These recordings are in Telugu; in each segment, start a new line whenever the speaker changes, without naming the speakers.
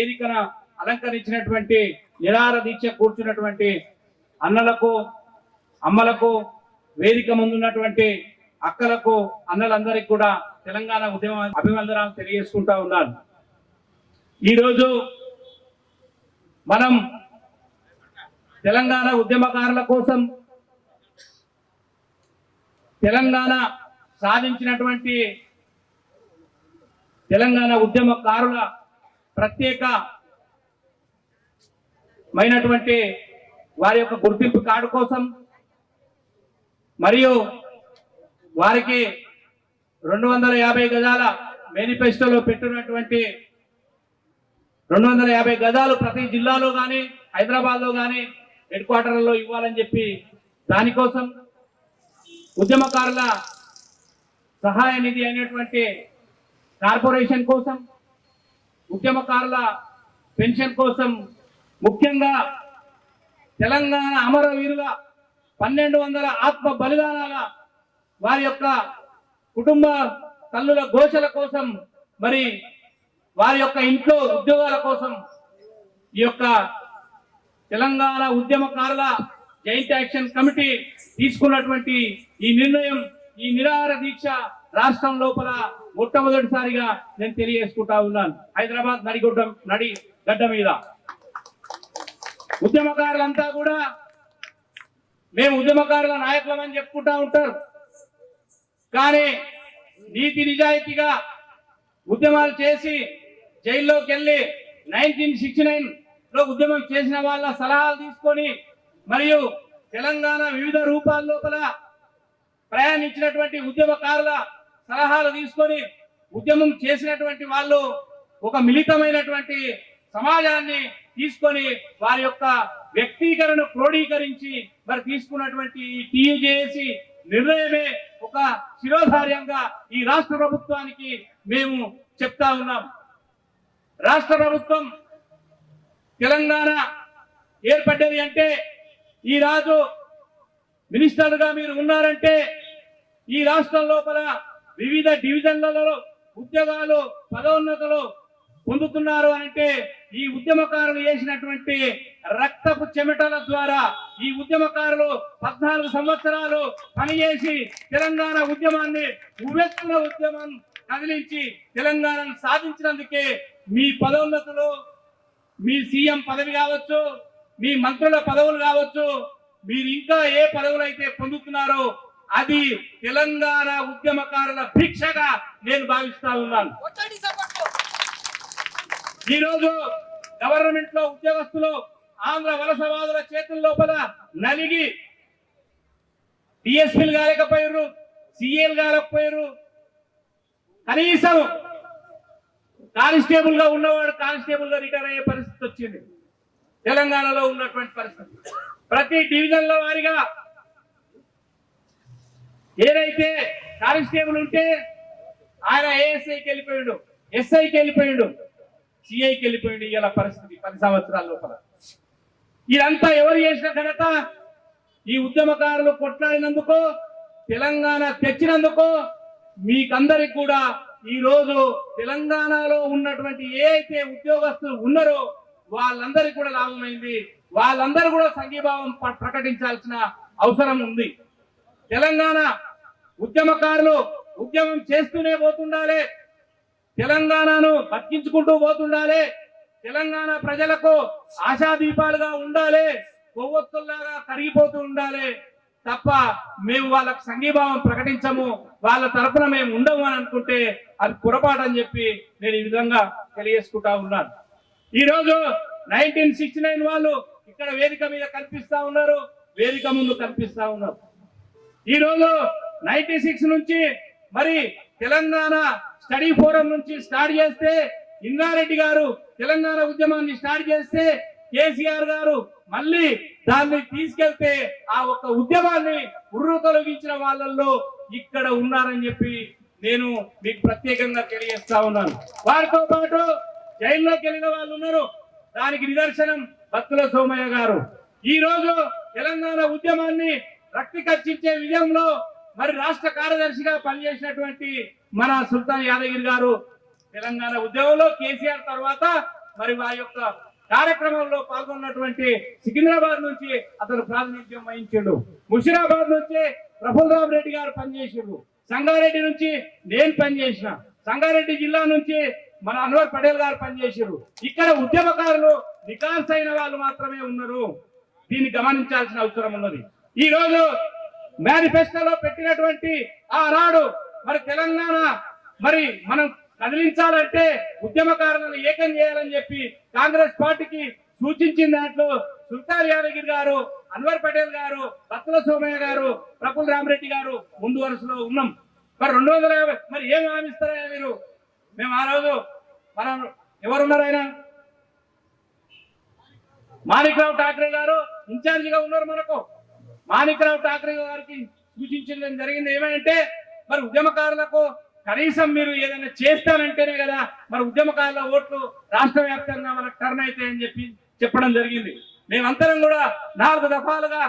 వేదికన అలంకరించినటువంటి నిరార దీక్ష కూర్చున్నటువంటి అన్నలకు అమ్మలకు వేదిక ముందున్నటువంటి అక్కలకు అన్నలందరికీ కూడా తెలంగాణ ఉద్యమ అభివందనాలు తెలియజేసుకుంటా ఉన్నాను. ఈరోజు మనం తెలంగాణ ఉద్యమకారుల కోసం తెలంగాణ సాధించినటువంటి తెలంగాణ ఉద్యమకారుల ప్రత్యేకమైనటువంటి వారి యొక్క గుర్తింపు కార్డు కోసం మరియు వారికి రెండు వందల యాభై గజాల మేనిఫెస్టోలో పెట్టినటువంటి రెండు వందల యాభై గజాలు ప్రతి జిల్లాలో కానీ హైదరాబాద్లో కానీ హెడ్ క్వార్టర్లలో ఇవ్వాలని చెప్పి దానికోసం ఉద్యమకారుల సహాయ నిధి అయినటువంటి కార్పొరేషన్ కోసం ఉద్యమకారుల పెన్షన్ కోసం ముఖ్యంగా తెలంగాణ అమరవీరుల పన్నెండు వందల ఆత్మ బలిదానాల వారి యొక్క కుటుంబ తల్లుల ఘోషల కోసం మరి వారి యొక్క ఇంట్లో ఉద్యోగాల కోసం ఈ యొక్క తెలంగాణ ఉద్యమకారుల జైంట్ యాక్షన్ కమిటీ తీసుకున్నటువంటి ఈ నిర్ణయం ఈ నిరాహార దీక్ష రాష్ట్రం లోపల మొట్టమొదటిసారిగా నేను తెలియజేసుకుంటా ఉన్నాను. హైదరాబాద్ నడిగుడ్డ నడి గడ్డ మీద. ఉద్యమకారులంతా కూడా మేము ఉద్యమకారుల నాయకులమని చెప్పుకుంటా ఉంటారు. కానీ నీతి నిజాయితీగా ఉద్యమాలు చేసి జైల్లోకి వెళ్ళి నైన్టీన్ సిక్స్టీ నైన్లో ఉద్యమం చేసిన వాళ్ళ సలహాలు తీసుకొని మరియు తెలంగాణ వివిధ రూపాల లోపల ప్రయాణించినటువంటి ఉద్యమకారుల సలహాలు తీసుకొని ఉద్యమం చేసినటువంటి వాళ్ళు ఒక మిళితమైనటువంటి సమాజాన్ని తీసుకొని వారి యొక్క వ్యక్తీకరణ క్రోడీకరించి మరి తీసుకున్నటువంటి ఈ టీయుజేసి నిర్ణయమే ఒక శిరోధార్యంగా ఈ రాష్ట్ర ప్రభుత్వానికి మేము చెప్తా ఉన్నాం. రాష్ట్ర ప్రభుత్వం తెలంగాణ ఏర్పడ్డది అంటే ఈ రాజు మినిస్టర్గా మీరు ఉన్నారంటే ఈ రాష్ట్రం లోపల వివిధ డివిజన్లలో ఉద్యోగాలు పదోన్నతులు పొందుతున్నారు అంటే ఈ ఉద్యమకారులు చేసినటువంటి రక్తపు చెమటల ద్వారా ఈ ఉద్యమకారులు పద్నాలుగు సంవత్సరాలు పనిచేసి తెలంగాణ ఉద్యమాన్ని ఉవ్వెత్తున ఉద్యమం కదిలించి తెలంగాణను సాధించినందుకే మీ పదోన్నతులు మీ సీఎం పదవి కావచ్చు మీ మంత్రుల పదవులు కావచ్చు మీరు ఇంకా ఏ పదవులు అయితే పొందుతున్నారో అది తెలంగాణ ఉద్యమకారుల భిక్షగా నేను భావిస్తా ఉన్నాను.
కొట్టండి సపోర్ట్
ఈ రోజు గవర్నమెంట్లో ఉద్యోగస్తులు ఆంధ్ర వలసవాదుల చేతుల లోపల నలిగి డిఎస్పీలు కాలేకపోయారు సిఏలు కాలేకపోయారు కనీసం కానిస్టేబుల్గా ఉన్నవాడు కానిస్టేబుల్గా రిటైర్ అయ్యే పరిస్థితి వచ్చింది. తెలంగాణలో ఉన్నటువంటి పరిస్థితి. ప్రతి డివిజన్లో వారిగా ఏదైతే కానిస్టేబుల్ ఉంటే ఆయన ఏఎస్ఐకి వెళ్ళిపోయాడు ఎస్ఐకి వెళ్ళిపోయాడు సిఐకి వెళ్ళిపోయాడు ఇలా పరిస్థితి పది సంవత్సరాల లోపల. ఇదంతా ఎవరు చేసిన ఘనత? ఈ ఉద్యమకారులు కొట్లాడినందుకు తెలంగాణ తెచ్చినందుకు మీకందరికి కూడా ఈ రోజు తెలంగాణలో ఉన్నటువంటి ఏ అయితే ఉద్యోగస్తులు ఉన్నారో వాళ్ళందరికీ కూడా లాభమైంది. వాళ్ళందరూ కూడా సంఘీభావం ప్రకటించాల్సిన అవసరం ఉంది. తెలంగాణ ఉద్యమకారులు ఉద్యమం చేస్తూనే పోతుండాలి. తెలంగాణను బతికించుకుంటూ పోతుండాలి. తెలంగాణ ప్రజలకు ఆశాదీపాలుగా ఉండాలి. కొవ్వొత్తుల్లాగా కరిగిపోతూ ఉండాలి. తప్ప మేము వాళ్ళకు సంఘీభావం ప్రకటించము. వాళ్ళ తరఫున మేము ఉండము అని అనుకుంటే అది పొరపాటు అని చెప్పి నేను ఈ విధంగా తెలియజేసుకుంటా ఉన్నాను. ఈ రోజు నైన్టీన్ సిక్స్టీ నైన్ వాళ్ళు ఇక్కడ వేదిక మీద కనిపిస్తా ఉన్నారు. వేదిక ముందు కనిపిస్తా ఉన్నారు. ఈ రోజు నైన్టీ సిక్స్ నుంచి మరి తెలంగాణ స్టడీ ఫోరం నుంచి స్టార్ట్ చేస్తే ఇందారెడ్డి గారు తెలంగాణ ఉద్యమాన్ని స్టార్ట్ చేస్తే కేసీఆర్ గారు మళ్ళీ దాన్ని తీసుకెళ్తే ఆ ఒక్క ఉద్యమాన్ని ఉర్రు తొలగించిన వాళ్ళల్లో ఇక్కడ ఉన్నారని చెప్పి నేను మీకు ప్రత్యేకంగా తెలియజేస్తా ఉన్నాను. వారితో పాటు జైల్లోకి వెళ్ళిన వాళ్ళు ఉన్నారు. దానికి నిదర్శనం భక్తుల సోమయ్య గారు. ఈ రోజు తెలంగాణ ఉద్యమాన్ని రక్తి ఖర్చించే విజయంలో మరి రాష్ట్ర కార్యదర్శిగా పనిచేసినటువంటి మన సుల్తాన్ యాదగిరి గారు తెలంగాణ ఉద్యమంలో కేసీఆర్ తర్వాత మరి వారి యొక్క కార్యక్రమంలో పాల్గొన్నటువంటి సికింద్రాబాద్ నుంచి అతను ప్రాతినిధ్యం వహించాడు. ముషిరాబాద్ నుంచి ప్రఫుల్రామ్ రెడ్డి గారు పనిచేసారు సంగారెడ్డి నుంచి నేను పనిచేసిన. సంగారెడ్డి జిల్లా నుంచి మన అన్వర్ పటేల్ గారు పనిచేసారు ఇక్కడ ఉద్యమకారులు వికాస్ అయిన వాళ్ళు మాత్రమే ఉన్నారు. దీన్ని గమనించాల్సిన అవసరం ఉన్నది. ఈ రోజు మేనిఫెస్టోలో పెట్టినటువంటి ఆనాడు మరి తెలంగాణ మరి మనం కదిలించాలంటే ఉద్యమకారులను ఏకం చేయాలని చెప్పి కాంగ్రెస్ పార్టీకి సూచించిన దాంట్లో సుల్తాన్ యాదగిరి గారు అన్వర్ పటేల్ గారు రత్న సోమయ్య గారు ప్రఫుల్ రామరెడ్డి గారు ముందు వరుసలో ఉన్నాం. మరి రెండు వందల యాభై మరి ఏం హామీస్తారా మీరు? మేము ఆ రోజు మనం ఎవరున్నారు ఆయన? మాణిక్రావు ఠాక్రే గారు ఇన్ఛార్జిగా ఉన్నారు మనకు. మాణిక్రావు ఠాక్రే గారికి సూచించడం జరిగింది. ఏమంటే మరి ఉద్యమకారులకు కనీసం మీరు ఏదైనా చేస్తానంటేనే కదా మరి ఉద్యమకారుల ఓట్లు రాష్ట్ర వ్యాప్తంగా మనకు టర్న్ అవుతాయని చెప్పి చెప్పడం జరిగింది. మేమంతరం కూడా నాలుగు దఫాలుగా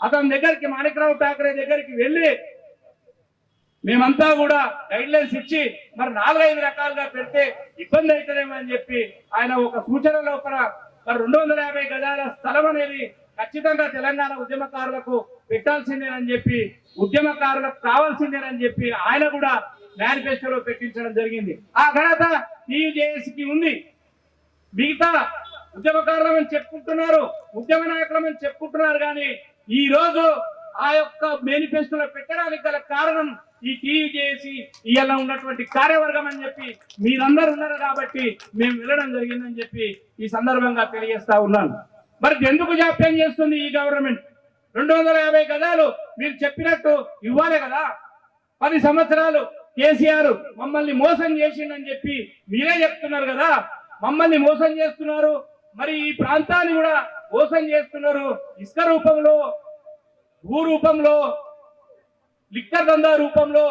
అతని దగ్గరికి మాణిక్రావు ఠాక్రే దగ్గరికి వెళ్ళి మేమంతా కూడా గైడ్ లైన్స్ ఇచ్చి మరి నాలుగైదు రకాలుగా పెడితే ఇబ్బంది అవుతుందేమో అని చెప్పి ఆయన ఒక సూచన లోపల మరి రెండు వందల యాభై గజాల స్థలం అనేది ఖచ్చితంగా తెలంగాణ ఉద్యమకారులకు పెట్టాల్సిందేనని చెప్పి ఉద్యమకారులకు కావాల్సిందేనని చెప్పి ఆయన కూడా మేనిఫెస్టోలో పెట్టించడం జరిగింది. ఆ ఘనత టీయూజేఎస్కి ఉంది. మిగతా ఉద్యమకారులమని చెప్పుకుంటున్నారు ఉద్యమ నాయకులమని చెప్పుకుంటున్నారు కానీ ఈ రోజు ఆ యొక్క మేనిఫెస్టోలో పెట్టడానికి గల కారణం ఈ టీవీ చేసి ఇవాళ ఉన్నటువంటి కార్యవర్గం అని చెప్పి మీరందరూ ఉన్నారు కాబట్టి మేము వెళ్ళడం జరిగిందని చెప్పి ఈ సందర్భంగా తెలియజేస్తా ఉన్నాను. మరి ఎందుకు జాప్యం చేస్తుంది ఈ గవర్నమెంట్? రెండు వందల యాభై గదాలు మీరు చెప్పినట్టు ఇవ్వాలి కదా. పది సంవత్సరాలు కేసీఆర్ మమ్మల్ని మోసం చేసిండని చెప్పి మీరే చెప్తున్నారు కదా. మమ్మల్ని మోసం చేస్తున్నారు. మరి ఈ ప్రాంతాన్ని కూడా మోసం చేస్తున్నారు ఇసుక రూపంలో భూ రూపంలో లిక్కర్ దందా రూపంలో.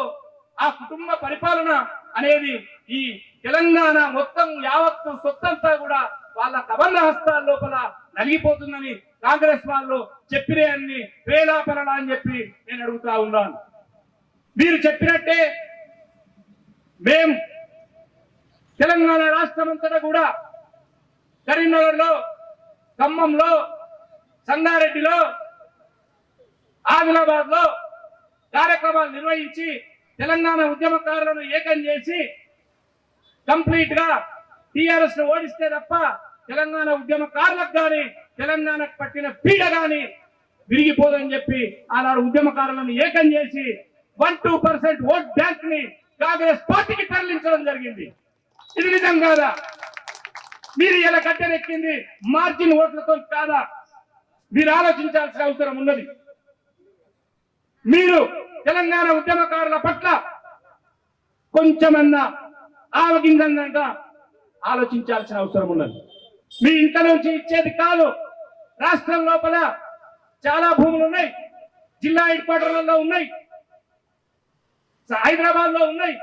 ఆ కుటుంబ పరిపాలన అనేది ఈ తెలంగాణ మొత్తం యావత్తు సొత్తంతా కూడా వాళ్ళ కబంధ హస్తాల లోపల నలిగిపోతుందని కాంగ్రెస్ వాళ్ళు చెప్పినే అన్ని ప్రేలాపరణ అని చెప్పి నేను అడుగుతా ఉన్నాను. మీరు చెప్పినట్టే మేం తెలంగాణ రాష్ట్రం అంతటా కూడా కరీంనగర్లో ఖమ్మంలో సంగారెడ్డిలో ఆదిలాబాద్లో కార్యక్రమాలు నిర్వహించి తెలంగాణ ఉద్యమకారులను ఏకం చేసి కంప్లీట్గా టిఆర్ఎస్ను ఓడిస్తే తప్ప తెలంగాణ ఉద్యమకారులకు కానీ తెలంగాణకు పట్టిన పీడ కానీ విరిగిపోదని చెప్పి ఆనాడు ఉద్యమకారులను ఏకం చేసి వన్ టూ పర్సెంట్ ఓట్ బ్యాంక్ని కాంగ్రెస్ పార్టీకి తరలించడం జరిగింది. ఇది నిజం కాదా? మీరు ఇలా కట్టెనెక్కింది మార్జిన్ ఓట్లతో కాదా? మీరు ఆలోచించాల్సిన అవసరం ఉన్నది. మీరు తెలంగాణ ఉద్యమకారుల పట్ల కొంచెమన్నా ఆవగిందంగా ఆలోచించాల్సిన అవసరం ఉన్నది. మీ ఇంత నుంచి ఇచ్చేది కాదు. రాష్ట్రం లోపల చాలా భూములు ఉన్నాయి. జిల్లా హెడ్ క్వార్టర్లలో ఉన్నాయి. హైదరాబాద్లో ఉన్నాయి.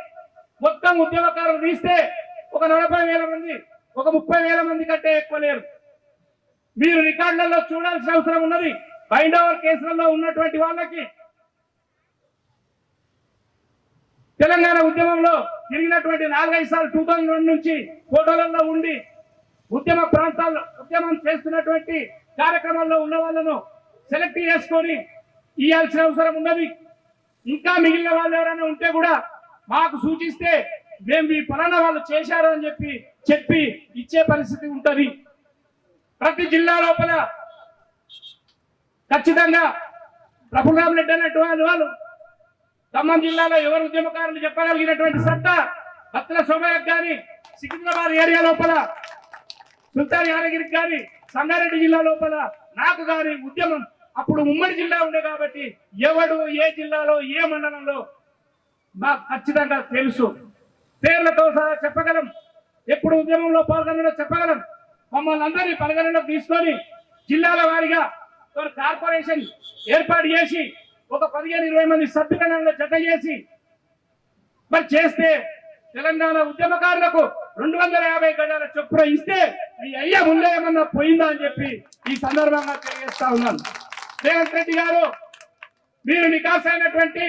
మొత్తం ఉద్యమకారులు తీస్తే ఒక నలభై వేల మంది ఒక ముప్పై వేల మంది కంటే ఎక్కువ లేరు. మీరు రికార్డులలో చూడాల్సిన అవసరం ఉన్నది. బైండ్ ఓవర్ కేసులలో ఉన్నటువంటి వాళ్ళకి. తెలంగాణ ఉద్యమంలో తిరిగినటువంటి నాలుగైదు సార్లు టూ థౌజండ్ నుంచి ఫోటోలలో ఉండి ఉద్యమ ప్రాంతాల్లో ఉద్యమం చేస్తున్నటువంటి కార్యక్రమాల్లో ఉన్న వాళ్ళను సెలెక్ట్ చేసుకొని ఇవ్వాల్సిన అవసరం ఉన్నది. ఇంకా మిగిలిన వాళ్ళు ఎవరైనా ఉంటే కూడా మాకు సూచిస్తే మేము ఈ పలానా వాళ్ళు చేశారు అని చెప్పి చెప్పి ఇచ్చే పరిస్థితి ఉంటుంది. ప్రతి జిల్లా లోపల ఖచ్చితంగా ప్రభురామ్ రెడ్డి అన్నట్టు వాళ్ళు ఖమ్మం జిల్లాలో ఎవరు ఉద్యమకారులు చెప్పగలిగినటువంటి సత్తా భక్తుల సోమయ్యకు కానీ సికింద్రాబాద్ ఏరియా లోపల సుల్తాన్ యాదగిరికి కానీ సంగారెడ్డి జిల్లా లోపల నాకు కానీ ఉద్యమం అప్పుడు ఉమ్మడి జిల్లా ఉండే కాబట్టి ఎవడు ఏ జిల్లాలో ఏ మండలంలో మాకు ఖచ్చితంగా తెలుసు. పేర్లతో సహా చెప్పగలం. ఎప్పుడు ఉద్యమంలో పాల్గొనలో చెప్పగలం. మమ్మల్ని అందరినీ పరిగణలోకి తీసుకొని జిల్లాల వారీగా ఒక కార్పొరేషన్ ఏర్పాటు చేసి ఒక పదిహేను ఇరవై మంది సభ్యులను జత చేసి మరి చేస్తే తెలంగాణ ఉద్యమకారులకు రెండు వందల యాభై గజాల చొప్పున ఇస్తే మీ అయ్య ముందే ఏమన్నా పోయిందా అని చెప్పి ఈ సందర్భంగా తెలియజేస్తా ఉన్నాను. రేవంత్ రెడ్డి గారు మీరు అయినటువంటి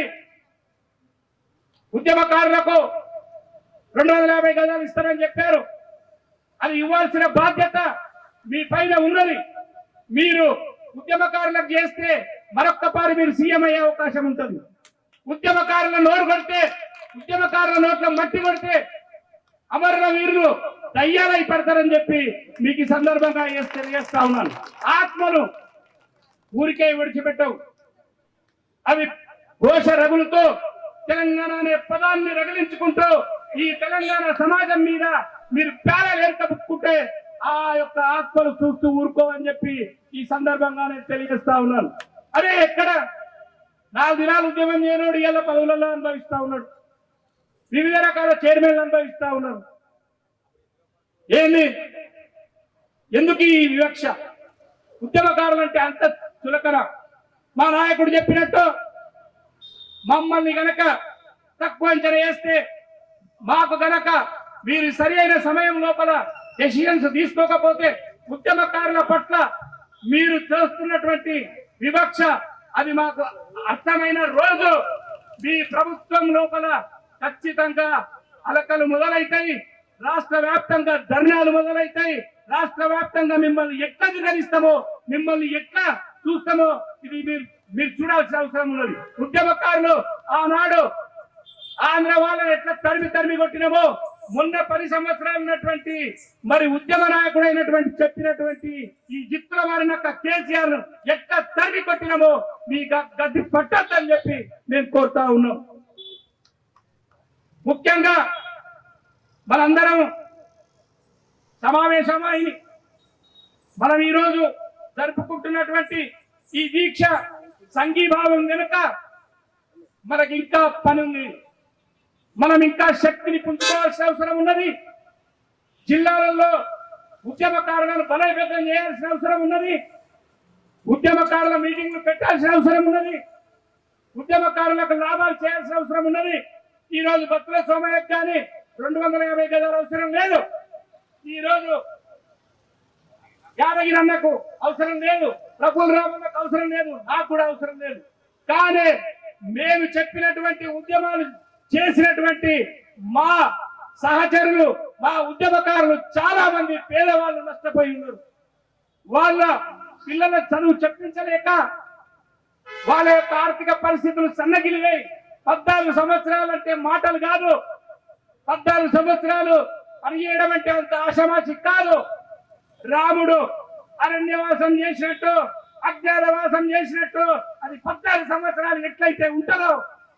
ఉద్యమకారులకు రెండు వందల యాభై గజాలు ఇస్తారని చెప్పారు. అది ఇవ్వాల్సిన బాధ్యత మీ పైన ఉన్నది. మీరు ఉద్యమకారులకు చేస్తే మరొక్కపారి మీరు సీఎం అయ్యే అవకాశం ఉంటుంది. ఉద్యమకారుల నోరు కొడితే ఉద్యమకారుల నోట్లో మట్టి కొడితే అమరుల వీరులు దయ్యాలై పడతారని చెప్పి మీకు ఈ సందర్భంగా తెలియజేస్తా ఉన్నాను. ఆత్మలు ఊరికే విడిచిపెట్టవు. అవి ఘోష రగులతో తెలంగాణ అనే పదాన్ని రగిలించుకుంటూ ఈ తెలంగాణ సమాజం మీద మీరు పేరలు ఏర్పడుకుంటే ఆ యొక్క ఆత్మలు చూస్తూ ఊరుకోవని చెప్పి ఈ సందర్భంగా నేను తెలియజేస్తా ఉన్నాను. అరే ఎక్కడ? నాలుగు దినాలు ఉద్యమం చేయనోడు ఇవాళ పదవులలో అనుభవిస్తా ఉన్నాడు. వివిధ రకాల చైర్మన్లు అనుభవిస్తా ఉన్నారు. ఏంది? ఎందుకు ఈ వివక్ష? ఉద్యమకారులు అంటే అంత చులకన. మా నాయకుడు చెప్పినట్టు మమ్మల్ని గనక తక్కువ అంచనా వేస్తే మాకు గనక మీరు సరి అయిన సమయం లోపల డెసిషన్స్ తీసుకోకపోతే ఉద్యమకారుల పట్ల మీరు చేస్తున్నటువంటి వివక్ష అది మాకు అర్థమైన రోజు. మీ ప్రభుత్వం లోపల ఖచ్చితంగా అలకలు మొదలైతాయి. రాష్ట్ర వ్యాప్తంగా ధర్నాలు మొదలైతాయి. రాష్ట్ర వ్యాప్తంగా మిమ్మల్ని ఎట్లా నిగరిస్తామో మిమ్మల్ని ఎట్లా చూస్తామో ఇది మీరు మీరు చూడాల్సిన అవసరం ఉన్నది. ఉద్యమకారులు ఆనాడు ఆంధ్ర వాళ్ళని ఎట్లా తరిమి తరిమి కొట్టినామో మొన్న పది సంవత్సరాలు ఉన్నటువంటి మరి ఉద్యమ నాయకుడైనటువంటి చెప్పినటువంటి ఈ జిత్తుల వారినక్క కేసీఆర్ ఎట్లా తరిమి కొట్టినామో మీ గ- పట్టద్దని చెప్పి మేము కోరుతా ఉన్నాం. ముఖ్యంగా మనందరం సమావేశమై మనం ఈరోజు జరుపుకుంటున్నటువంటి ఈ దీక్ష సంఘీభావం వెనుక మనకి ఇంకా పని ఉంది మనం ఇంకా శక్తిని పుంజుకోవాల్సిన అవసరం ఉన్నది. జిల్లాలలో ఉద్యమకారులను బలోపేతం చేయాల్సిన అవసరం ఉన్నది. ఉద్యమకారుల మీటింగ్లు పెట్టాల్సిన అవసరం ఉన్నది. ఉద్యమకారులకు లాభాలు చేయాల్సిన అవసరం ఉన్నది. ఈ రోజు భక్తుల సోమయ్యకు కానీ రెండు వందల యాభై గజాలు అవసరం లేదు. ఈ రోజు యాదగిరి అన్నకు అవసరం లేదు. ప్రఫుల్ రామన్నకు అవసరం లేదు. నాకు కూడా అవసరం లేదు. కానీ మేము చెప్పినటువంటి ఉద్యమాలు చేసినటువంటి మా సహచరులు మా ఉద్యమకారులు చాలా మంది పేదవాళ్ళు నష్టపోయి ఉన్నారు. వాళ్ళ పిల్లల చదువు చెప్పించలేక వాళ్ళ యొక్క ఆర్థిక పరిస్థితులు సన్నగిలివై పద్నాలుగు సంవత్సరాలు అంటే మాటలు కాదు. పద్నాలుగు సంవత్సరాలు అరిగేయడం అంటే అంత ఆషమాషి కాదు. రాముడు అరణ్యవాసం చేసినట్టు అజ్ఞాతవాసం చేసినట్టు అది పద్నాలుగు సంవత్సరాలు ఎట్లయితే ఉంటుందో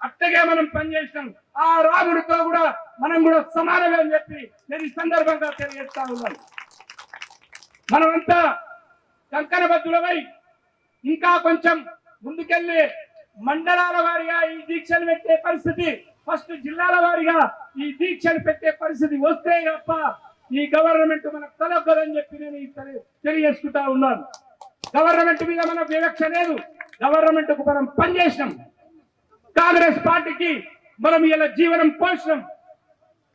అట్టగే మనం పనిచేసినాం ఆ రాముడితో కూడా మనం కూడా సమానమే అని చెప్పి నేను ఈ సందర్భంగా తెలియజేస్తా ఉన్నాను. మనమంతా కంకణబద్దులమై ఇంకా కొంచెం ముందుకెళ్ళి మండలాల వారిగా ఈ దీక్షలు పెట్టే పరిస్థితి ఫస్ట్ జిల్లాల వారిగా ఈ దీక్షలు పెట్టే పరిస్థితి వస్తే తప్ప ఈ గవర్నమెంట్ మనకు తలొగ్గదని చెప్పి నేను తెలియజేసుకుంటా ఉన్నాను. గవర్నమెంట్ మీద మనకు వివక్ష లేదు. గవర్నమెంట్కు మనం పనిచేసినాం. కాంగ్రెస్ పార్టీకి మనం ఇలా జీవనం పోషణం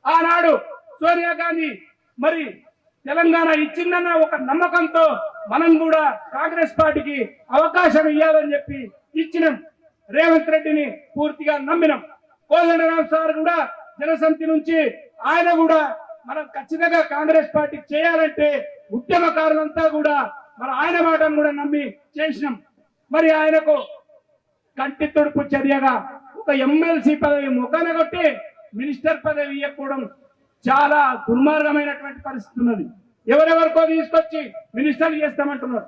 ఆనాడు సోనియా గాంధీ మరి తెలంగాణ ఇచ్చిందన్న ఒక నమ్మకంతో మనం కూడా కాంగ్రెస్ పార్టీకి అవకాశం ఇవ్వాలని చెప్పి ఇచ్చినాం. రేవంత్ రెడ్డిని పూర్తిగా నమ్మినాం. కోదండరాం సార్ కూడా జనసమితి నుంచి ఆయన కూడా మనం ఖచ్చితంగా కాంగ్రెస్ పార్టీ చేయాలంటే ఉద్యమకారులంతా కూడా మన ఆయన మాటను కూడా నమ్మి చేసినాం. మరి ఆయనకు కంటి తుడుపు చర్యగా ఒక ఎమ్మెల్సీ పదవి ముఖాన కొట్టి మినిస్టర్ పదవి ఇవ్వకపోవడం చాలా దుర్మార్గమైనటువంటి పరిస్థితి ఉన్నది. ఎవరెవరికో తీసుకొచ్చి మినిస్టర్లు చేస్తామంటున్నారు.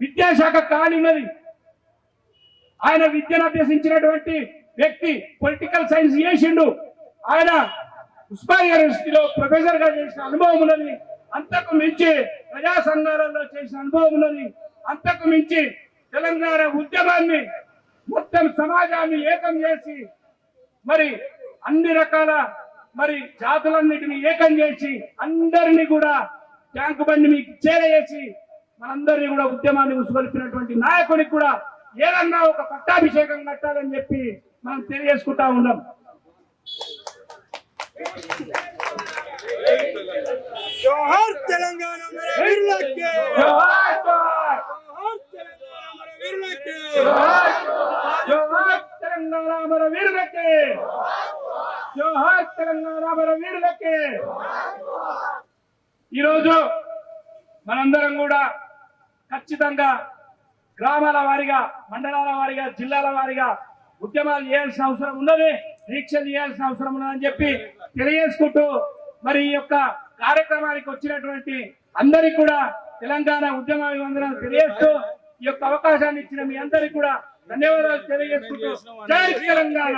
విద్యాశాఖ ఖాళీ ఉన్నది. ఆయన విద్యను అభ్యసించినటువంటి వ్యక్తి పొలిటికల్ సైన్స్ చేసిండు. ఆయన ఉస్మానియా యూనివర్సిటీలో ప్రొఫెసర్గా చేసిన అనుభవం ఉన్నది అంతకు మించి ప్రజా సంఘాలలో చేసిన అనుభవం ఉన్నది అంతకు మించి తెలంగాణ ఉద్యమాన్ని మొత్తం సమాజాన్ని ఏకం చేసి మరి అన్ని రకాల మరి జాతులన్నిటిని ఏకం చేసి అందరినీ కూడా ట్యాంకు బండి మీకు చేరవేసి మనందరినీ కూడా ఉద్యమాన్ని ఉసుగొలిపినటువంటి నాయకుడికి కూడా ఏదన్నా ఒక పట్టాభిషేకం కట్టాలని చెప్పి మనం తెలియజేసుకుంటా ఉన్నాం. జోహార్ తెలంగాణ మన వీరులకి. జోహార్ తెలంగాణ మన వీరులకి. ఈరోజు మనందరం కూడా ఖచ్చితంగా గ్రామాల వారీగా మండలాల వారీగా జిల్లాల వారీగా ఉద్యమాలు చేయాల్సిన అవసరం ఉన్నది దీక్షలు చేయాల్సిన అవసరం ఉన్నదని చెప్పి తెలియజేసుకుంటూ మరి ఈ యొక్క కార్యక్రమానికి వచ్చినటువంటి అందరికి కూడా తెలంగాణ ఉద్యమ అభివందనాలు తెలియజేస్తూ ఈ యొక్క అవకాశాన్ని ఇచ్చిన మీ అందరికి కూడా ధన్యవాదాలు తెలియజేసుకుంటూ జై తెలంగాణ!